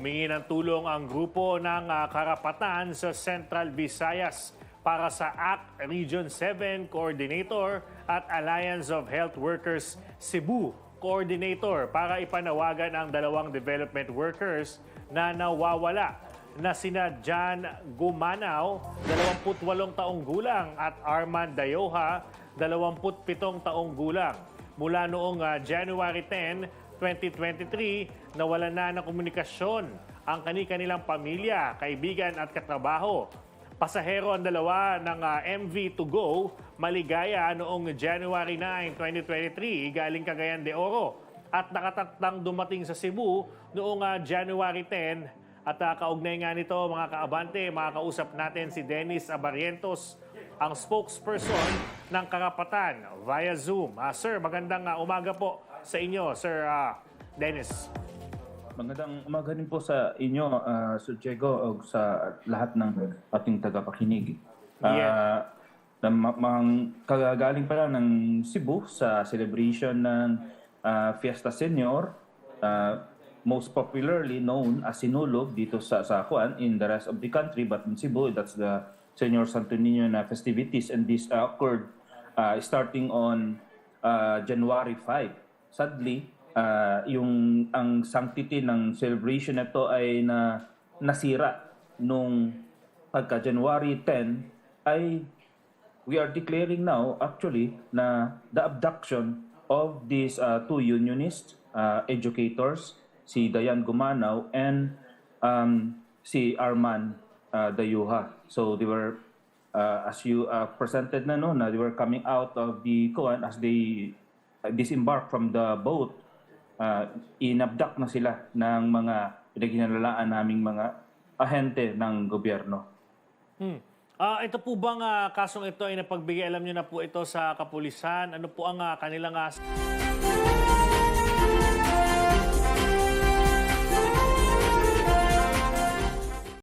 Humingi ng tulong ang grupo ng ah, karapatan sa Central Visayas para sa ACT Region 7 Coordinator at Alliance of Health Workers Cebu Coordinator para ipanawagan ang dalawang development workers na nawawala na sina John Gumanaw, 28 taong gulang at Arman Dayoha, 27 taong gulang. Mula noong ah, January 10, 2023, nawalan na ng komunikasyon ang kani-kanilang pamilya, kaibigan at katrabaho. Pasahero ang dalawa ng ah, MV to go, maligaya noong January 9, 2023, galing Cagayan de Oro at nakataktang dumating sa Cebu noong ah, January 10 at uh, kaugnay nga nito mga kaabante, makakausap natin si Dennis Abarientos, ang spokesperson ng Karapatan via Zoom. Ah, sir, magandang ah, umaga po sa inyo, Sir ah, Dennis. Magandang umaga rin po sa inyo, uh, Sir Diego, o sa lahat ng ating tagapakinig. Ah, Yeah. na ma- mang kagagaling pa lang ng Cebu sa celebration ng ah, Fiesta Senior, ah, most popularly known as Sinulog dito sa sa Juan in the rest of the country, but in Cebu, that's the Senior Santo Niño na festivities and this uh, occurred uh, starting on uh, January 5. Sadly, uh, yung ang sanctity ng celebration na ay na nasira nung pagka January 10 ay we are declaring now actually na the abduction of these uh, two unionists, uh, educators, si Dayan Gumanaw and um, si Arman uh, Dayuha. So they were, uh, as you uh, presented na no, na they were coming out of the kuan as they uh, disembarked from the boat, uh, inabduct na sila ng mga pinaghinalaan naming mga ahente ng gobyerno. Hmm. Ah, ito po bang ah, kasong ito ay napagbigay alam niyo na po ito sa kapulisan? Ano po ang ah, kanilang ah,